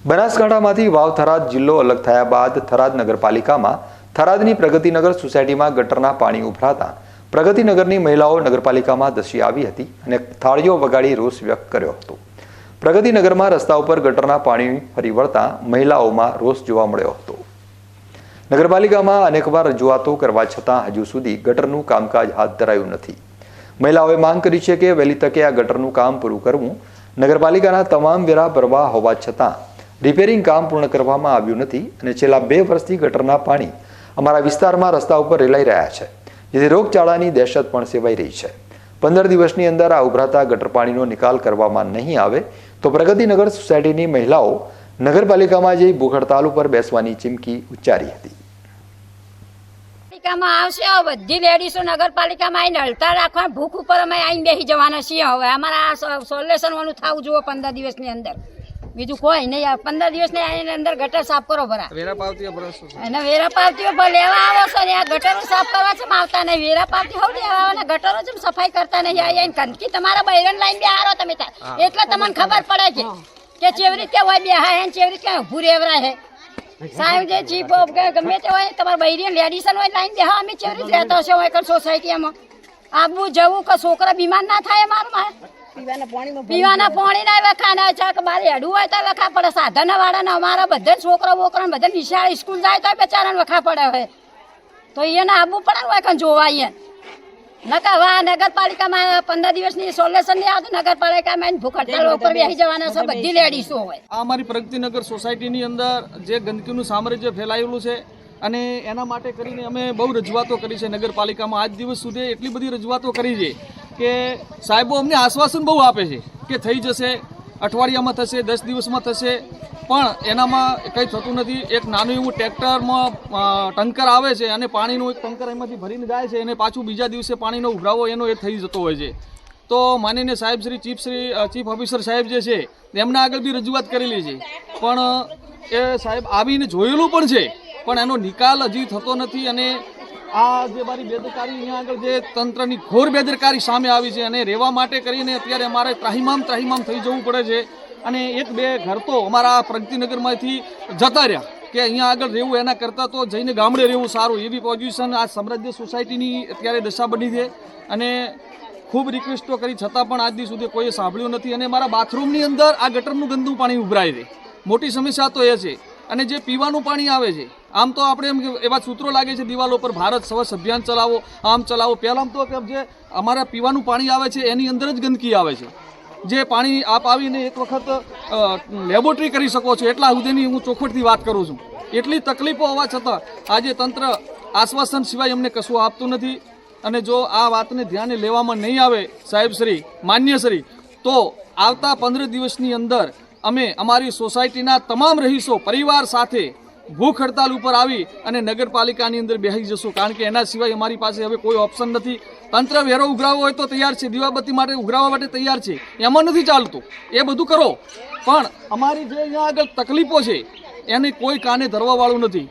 બનાસકાંઠામાંથી વાવ થરાદ જિલ્લો અલગ થયા બાદ થરાદ નગરપાલિકામાં થરાદની પ્રગતિનગર સોસાયટીમાં ગટરના પાણી ઉભરાતા પ્રગતિનગરની મહિલાઓ નગરપાલિકામાં ધસી આવી હતી અને થાળીઓ વગાડી રોષ વ્યક્ત કર્યો હતો. પ્રગતિનગરમાં રસ્તા ઉપર ગટરના પાણી ફરી વળતા મહિલાઓમાં રોષ જોવા મળ્યો હતો. નગરપાલિકામાં અનેકવાર રજૂઆતો કરવા છતાં હજુ સુધી ગટરનું કામકાજ હાથ ધરાયું નથી. મહિલાઓએ માંગ કરી છે કે વહેલી તકે આ ગટરનું કામ પૂરું કરવું નગરપાલિકાના તમામ વેરા ભરવા હોવા છતાં રિપેરિંગ કામ પૂર્ણ કરવામાં આવ્યું નથી અને છેલ્લા બે વર્ષથી ગટરના પાણી અમારા વિસ્તારમાં રસ્તા ઉપર રેલાઈ રહ્યા છે, જેથી રોગચાળાની દહેશત પણ સેવાઈ રહી છે. પંદર દિવસની અંદર આ ઉભરાતા ગટર પાણીનો નિકાલ કરવામાં નહીં આવે તો પ્રગતિનગર સોસાયટીની મહિલાઓ નગરપાલિકામાં જઈ ભૂખ હડતાલ ઉપર બેસવાની ચીમકી ઉચ્ચારી હતી. પાલિકામાં આવશે, હવે બધી લેડીઝો નગરપાલિકામાં આવીને હળતા રાખવા, ભૂખ ઉપર અમે આવીને બેસી જવાના છીએ હવે. અમારા સોલ્યુશન વાળું થવું જોઈએ પંદર દિવસની અંદર. બીજું કોઈ નહીં. આ પંદર દિવસની એની અંદર ગટર સાફ કરો ભરા વેરા પાવતી ભરોસો અને વેરા પાવતીઓ પર લેવા આવો છો ને આ ગટરો સાફ કરવા છે આવતા નહીં. વેરા પાવતી હોવ લેવા આવો ને ગટરો જેમ સફાઈ કરતા નહીં. આ આઈને ગંદકી. તમારા બૈરન લાઈન બે હારો તમે ત્યાં. એટલે તમને ખબર પડે છે કે ચેવી રીતે હોય બે હા હે ચેવરી ચેવી રીતે ઉભું રેવરા હે. સાહેબ જે ચીફ ઓફ ગમે તે હોય તમારા બૈરી લેડીસન હોય લાઈન બે હા અમે ચેવી રીતે રહેતા હશે હોય કર સોસાયટીમાં આબુ જવું કે છોકરા બીમાર ના થાય મારું મારે પીવાના પાણી ના વખા ના ચાક મારે હેડું હોય તો વખા પડે. સાધન વાળા ને અમારા બધા છોકરા બોકરા ને બધા નિશાળ સ્કૂલ જાય તો બચારા વખા પડે હવે. તો એને આવવું પડે ને હોય કે જોવા નકા વા નગરપાલિકામાં પંદર દિવસની સોલ્યુશન નહીં આવતું નગરપાલિકામાં ભૂખ હડતાલ ઉપર બેસી જવાના છે બધી લેડીસો હોય. આ અમારી પ્રગતિનગર સોસાયટીની અંદર જે ગંદકીનું સામ્રાજ્ય ફેલાયેલું છે અને એના માટે કરીને અમે બહુ રજૂઆતો કરી છે નગરપાલિકામાં. આજ દિવસ સુધી એટલી બધી રજૂઆતો કરી છે. કે સાહેબો અમને આશ્વાસન બહુ આપે છે કે થઈ જશે, અઠવાડિયામાં થશે, દસ દિવસમાં થશે. પણ એનામાં કંઈ થતું નથી. એક નાનું એવું ટ્રેક્ટરમાં ટંકર આવે છે અને પાણીનું એક ટંકર એમાંથી ભરીને જાય છે અને પાછું બીજા દિવસે પાણીનો ઉભરાવો એનો એ થઈ જતો હોય છે. તો માનીને સાહેબ Shri, chief Shri chief officer સાહેબ જે છે, એમના આગળ બી રજૂઆત કરેલી છે. પણ એ સાહેબ આવીને જોયેલું પણ છે. પણ એનો નિકાલ હજી થતો નથી અને આ જે મારી બેદરકારી અહીંયા આગળ જે તંત્રની ઘોર બેદરકારી સામે આવી છે અને રહેવા માટે કરીને અત્યારે અમારે ત્રાહીમામ ત્રાહીમામ થઈ જવું પડે છે. અને એક બે ઘર તો અમારા પ્રગતિનગરમાંથી જતા રહ્યા કે અહીંયા આગળ રહેવું એના કરતાં તો જઈને ગામડે રહેવું સારું એવી પોઝિશન આ સામ્રાજ્ય સોસાયટીની અત્યારે દશા બની છે. અને ખૂબ રિક્વેસ્ટો કરી છતાં પણ આજ સુધી કોઈએ સાંભળ્યું નથી. અને મારા બાથરૂમની અંદર આ ગટરનું ગંદુ પાણી ઉભરાય છે. મોટી સમસ્યા તો એ છે અને જે પીવાનું પાણી આવે છે, આમ તો આપણે એમ એવા સૂત્રો લાગે છે, દિવાલો પર ભારત સ્વચ્છ અભિયાન ચલાવો, આમ ચલાવો. પહેલાં તો કે જે અમારા પીવાનું પાણી આવે છે, એની અંદર જ ગંદકી આવે છે. જે પાણી આપ આવીને એક વખત લેબોરેટરી કરી શકો છો, એટલા સુધીની હું ચોખવટથી વાત કરું છું. એટલી તકલીફો હોવા છતાં, આજે તંત્ર આશ્વાસન સિવાય અમને કશું આપતું નથી. અને જો આ વાતને ધ્યાને લેવામાં નહીં આવે સાહેબશ્રી માન્યશ્રી તો આવતા પંદર દિવસની અંદર અમે અમારી સોસાયટીના તમામ રહીશો, પરિવાર સાથે ભૂખ હડતાલ ઉપર આવી અને નગરપાલિકાની અંદર બેસી જશું. કારણ કે એના સિવાય અમારી પાસે હવે કોઈ ઓપ્શન નથી. તંત્ર વેરો ઉઘરાવવો હોય તો તૈયાર છે. દીવાબત્તી માટે ઉઘરાવવા માટે તૈયાર છે. એમાં નથી ચાલતું. એ બધું કરો. પણ અમારી જે અહીંયા આગળ તકલીફો છે, એને કોઈ કાને ધરવાવાળું નથી.